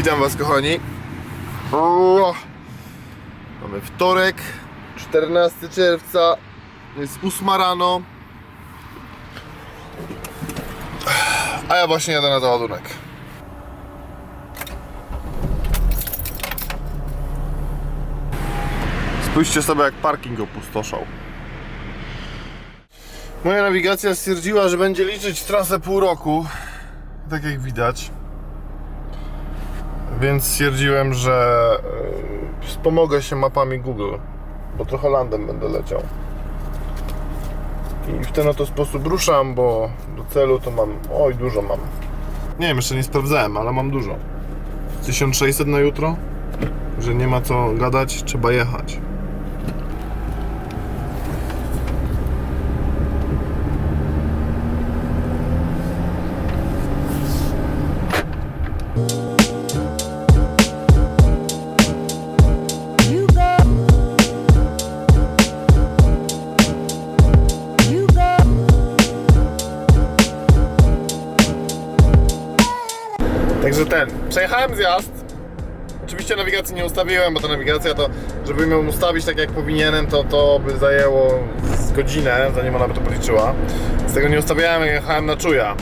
Witam Was kochani. O, mamy wtorek, 14 czerwca, jest 8 rano. A ja właśnie jadę na załadunek. Spójrzcie sobie jak parking opustoszał. Moja nawigacja stwierdziła, że będzie liczyć trasę pół roku. Tak jak widać. Więc stwierdziłem, że e, wspomogę się mapami Google, bo trochę landem będę leciał. I w ten oto sposób ruszam, bo do celu to mam. Oj, dużo mam. Nie wiem, jeszcze nie sprawdzałem, ale mam dużo. 1600 na jutro, że nie ma co gadać, trzeba jechać. Także ten, przejechałem zjazd. Oczywiście nawigacji nie ustawiłem, bo ta nawigacja to, żeby ją ustawić tak jak powinienem, to to by zajęło z godzinę, zanim ona by to policzyła. Z tego nie ustawiałem, jechałem na czuja.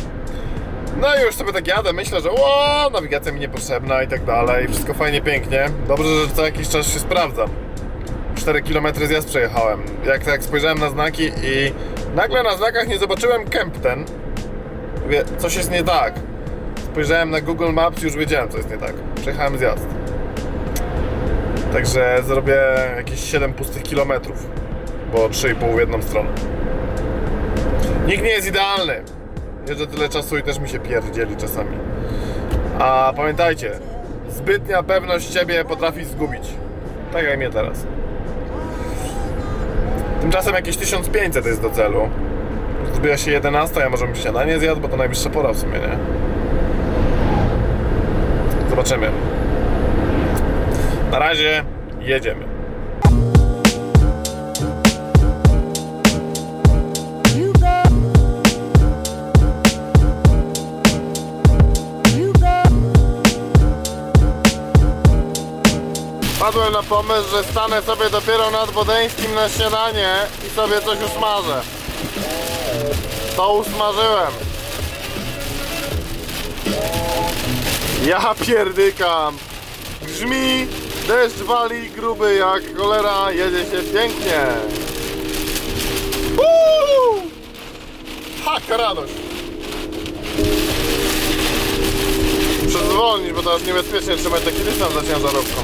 No i już sobie tak jadę, myślę, że o, nawigacja mi niepotrzebna i tak dalej, wszystko fajnie, pięknie. Dobrze, że co jakiś czas się sprawdza. 4 km zjazd przejechałem. Jak tak spojrzałem na znaki i nagle na znakach nie zobaczyłem Kempten. Mówię, coś jest nie tak. Spojrzałem na Google Maps i już wiedziałem, co jest nie tak. Przejechałem zjazd. Także zrobię jakieś 7 pustych kilometrów, bo 3,5 w jedną stronę. Nikt nie jest idealny. Jeżdżę tyle czasu i też mi się pierdzieli czasami. A pamiętajcie, zbytnia pewność siebie potrafi zgubić. Tak jak mnie teraz. Tymczasem jakieś 1500 jest do celu. Zbliża się 11, ja może bym śniadanie zjadł, bo to najwyższa pora w sumie, nie? Zobaczymy. Na razie jedziemy. Padłem na pomysł, że stanę sobie dopiero nad Bodeńskim na śniadanie i sobie coś usmażę. To usmażyłem. Ja pierdykam. Grzmi, deszcz wali gruby jak cholera, jedzie się pięknie. Uuu! Haka radość. Muszę zwolnić, bo to aż niebezpiecznie trzymać taki dystans za ciężarówką.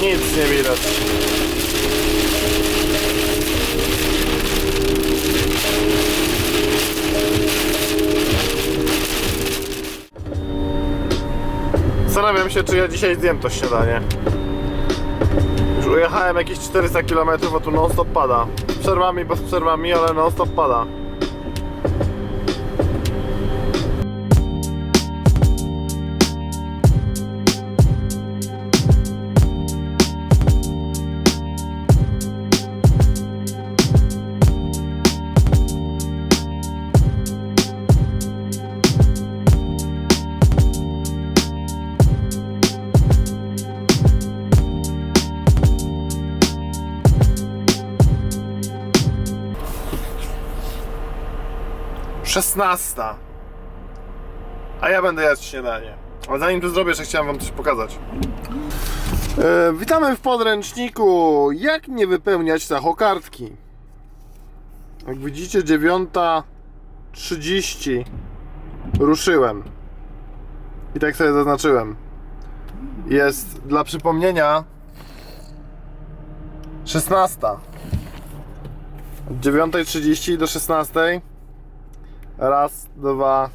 Nic nie widać. Zastanawiam się, czy ja dzisiaj zjem to śniadanie. Już ujechałem jakieś 400 km, a tu non stop pada. Z przerwami, bez przerwami, ale non stop pada. Szesnasta. A ja będę jadł śniadanie. Ale zanim to zrobię, jeszcze chciałem wam coś pokazać. E, witamy w podręczniku Jak nie wypełniać tachokartki. Jak widzicie 9.30 Ruszyłem I tak sobie zaznaczyłem Jest dla przypomnienia 16 Od 9.30 do 16 Raz, dwa,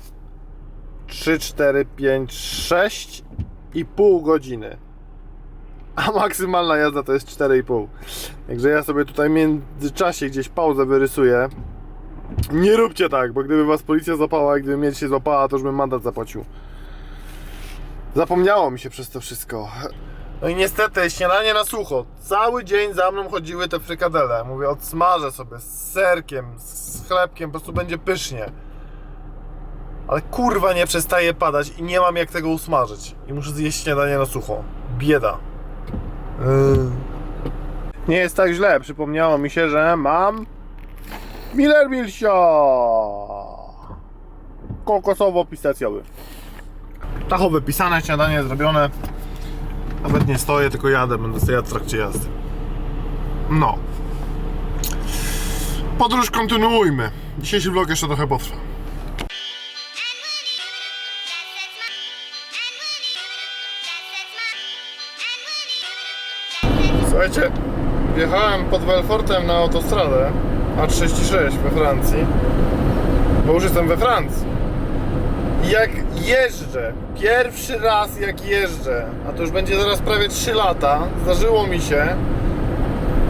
trzy, cztery, pięć, sześć i pół godziny. A maksymalna jazda to jest 4,5. Także ja sobie tutaj w międzyczasie gdzieś pauzę wyrysuję. Nie róbcie tak, bo gdyby was policja złapała i gdyby mnie się złapała, to już bym mandat zapłacił. Zapomniało mi się przez to wszystko. No i niestety, śniadanie na sucho. Cały dzień za mną chodziły te frykadele. Mówię, odsmażę sobie z serkiem, z chlebkiem, po prostu będzie pysznie. Ale kurwa nie przestaje padać i nie mam jak tego usmażyć. I muszę zjeść śniadanie na sucho. Bieda. Yy. Nie jest tak źle. Przypomniało mi się, że mam Miller Milsio kokosowo-pistacjowy. Tachowe pisane, śniadanie zrobione. Nawet nie stoję, tylko jadę, będę sobie jadł w trakcie jazdy. No. Podróż kontynuujmy. Dzisiejszy vlog jeszcze trochę potrwa. Słuchajcie, wjechałem pod Belfortem na autostradę A36 we Francji, bo już jestem we Francji. I jak jeżdżę, pierwszy raz jak jeżdżę, a to już będzie zaraz prawie 3 lata, zdarzyło mi się,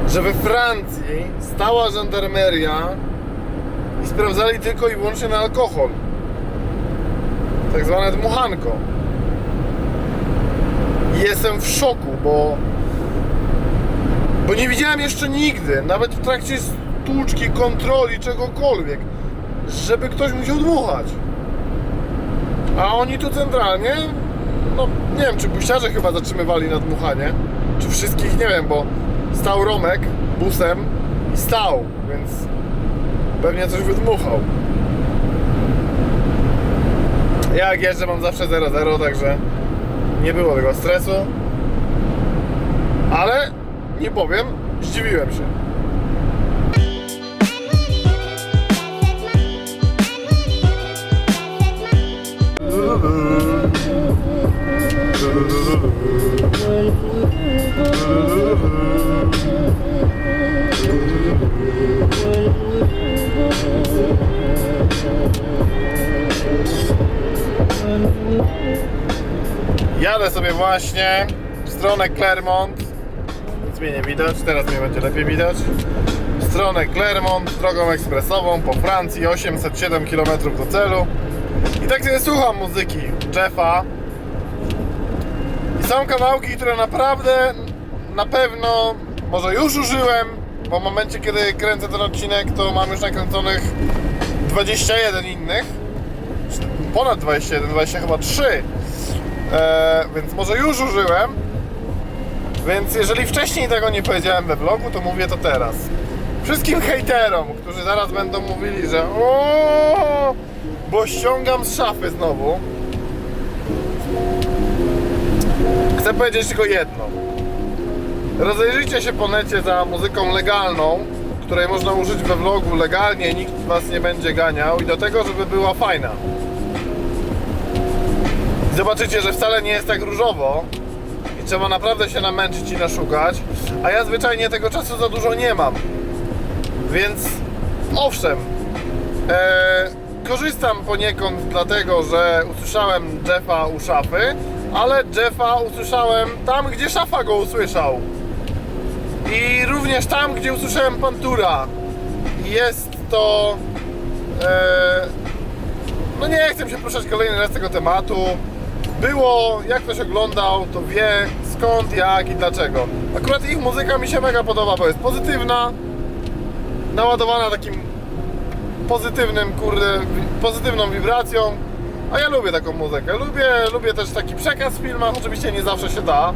że we Francji stała żandarmeria i sprawdzali tylko i wyłącznie na alkohol. Tak zwane dmuchanko. I jestem w szoku, bo bo nie widziałem jeszcze nigdy, nawet w trakcie stłuczki, kontroli, czegokolwiek, żeby ktoś musiał dmuchać. A oni tu centralnie, no nie wiem, czy busiarze chyba zatrzymywali na dmuchanie, czy wszystkich, nie wiem, bo stał Romek busem i stał, więc pewnie coś wydmuchał. Ja jak jeżdżę mam zawsze 0-0, także nie było tego stresu. Ale nie powiem, zdziwiłem się. Jadę sobie właśnie w stronę Clermont. Mnie nie widać, teraz mnie będzie lepiej widać. W stronę Clermont, drogą ekspresową po Francji, 807 km do celu. I tak sobie słucham muzyki Jeffa. I są kawałki, które naprawdę na pewno może już użyłem, bo w momencie kiedy kręcę ten odcinek, to mam już nakręconych 21 innych. Ponad 21, 20 chyba 3. Eee, więc może już użyłem. Więc jeżeli wcześniej tego nie powiedziałem we vlogu, to mówię to teraz. Wszystkim hejterom, którzy zaraz będą mówili, że o, bo ściągam z szafy znowu. Chcę powiedzieć tylko jedno. Rozejrzyjcie się po necie za muzyką legalną, której można użyć we vlogu legalnie, nikt was nie będzie ganiał i do tego, żeby była fajna. Zobaczycie, że wcale nie jest tak różowo trzeba naprawdę się namęczyć i naszukać, a ja zwyczajnie tego czasu za dużo nie mam. Więc owszem, e, korzystam poniekąd dlatego, że usłyszałem Jeffa u szafy, ale Jeffa usłyszałem tam, gdzie szafa go usłyszał. I również tam, gdzie usłyszałem Pantura. Jest to. E, no nie chcę się poruszać kolejny raz tego tematu. Było, jak ktoś oglądał, to wie skąd, jak i dlaczego. Akurat ich muzyka mi się mega podoba, bo jest pozytywna, naładowana takim pozytywnym, kurde, pozytywną wibracją. A ja lubię taką muzykę. Lubię, lubię też taki przekaz w filmach. Oczywiście nie zawsze się da.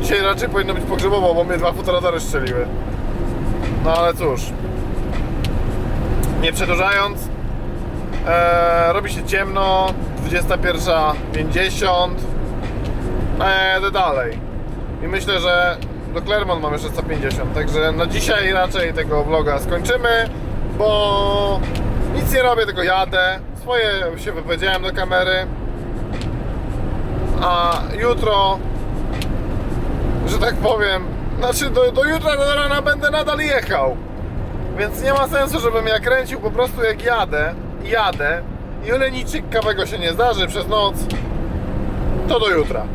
Dzisiaj raczej powinno być pogrzebowo, bo mnie dwa fotoratory strzeliły. No ale cóż. Nie przedłużając, e, robi się ciemno, 21.50. E, jadę dalej. I myślę, że do Clermont mam jeszcze 150. Także na dzisiaj raczej tego vloga skończymy, bo nic nie robię, tylko jadę. Swoje się wypowiedziałem do kamery. A jutro że tak powiem, znaczy do, do jutra do rana będę nadal jechał. Więc nie ma sensu, żebym ja kręcił po prostu jak jadę, jadę i o ile nic ciekawego się nie zdarzy przez noc, to do jutra.